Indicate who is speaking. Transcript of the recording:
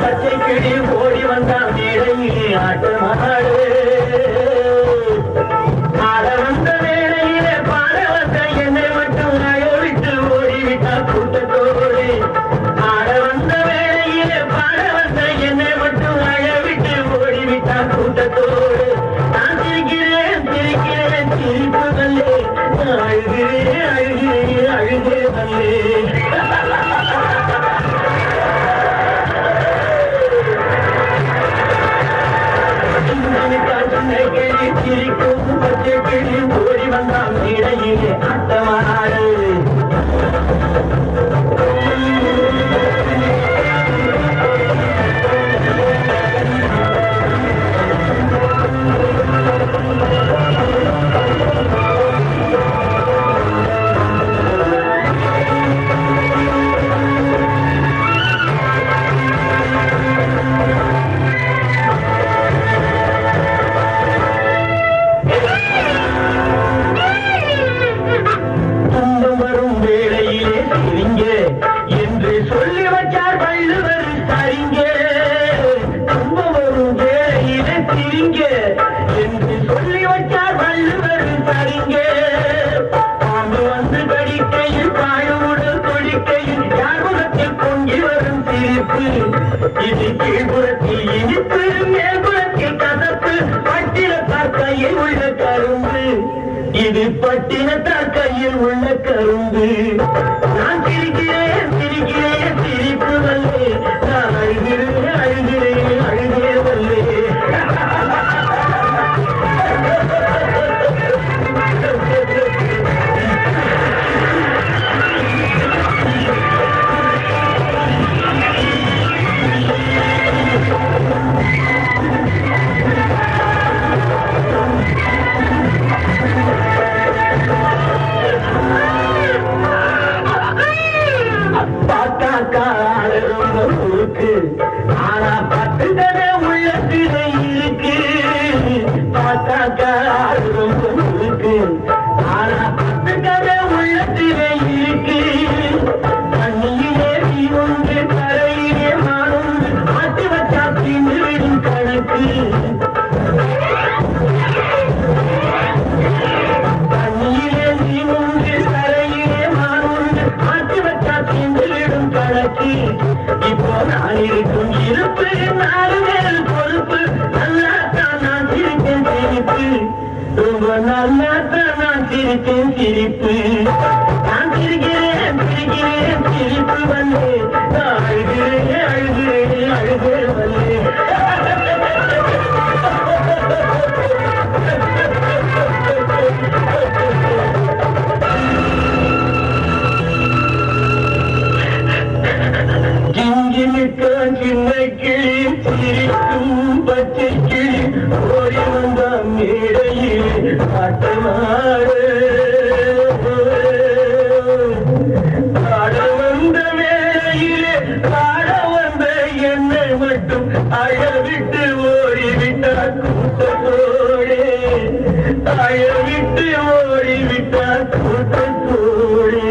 Speaker 1: பச்சை கிளி போ ஓடி வந்தான் இடையிலே அட்டமாடு என்று சொல்லி வச்சார் வள்ளுவர் சரிங்க துன்பம் வரும் வேலையிலே சிரிங்க என்று சொல்லி வச்சார் வள்ளுவர் சரிங்க பாம்பு வந்து கடிக்கையில் பாழுவுடல் கொடிக்கையில் யார் முகத்தில் பொங்கி வரும் சிரிப்பு. இது கீழ்புறத்தில் இனிப்பு மேல்புறத்தில் கதப்பு பட்டினத்தார் கையில் உள்ள கரும்பு. இது பட்டினத்தார் கையில் உள்ள கரும்பு. பார்த்தாக்கா ஆளு ரொம்ப முறுக்கு ஆனா பட்டுக்கதை உள்ளத்திலே இருக்கு. பார்த்தாக்கா தின்றுவிடும் கணக்கு இப்போ நான் இருக்கும் இருப்பு நாலு பேர் பொறுப்பு. தான் நான் சிரித்தேன் சிரிப்பு. ரொம்ப நல்லா தான் நான் சிரித்தேன் சிரிப்பு. நான் சிரிக்கிறேன் சிரிக்கிறேன் சிரிப்பு வந்து விட்டு ஓடிவிட்டார் கூட்டத்தோடே. தாய விட்டு ஓடிவிட்டார் கூட்டத்தோடே.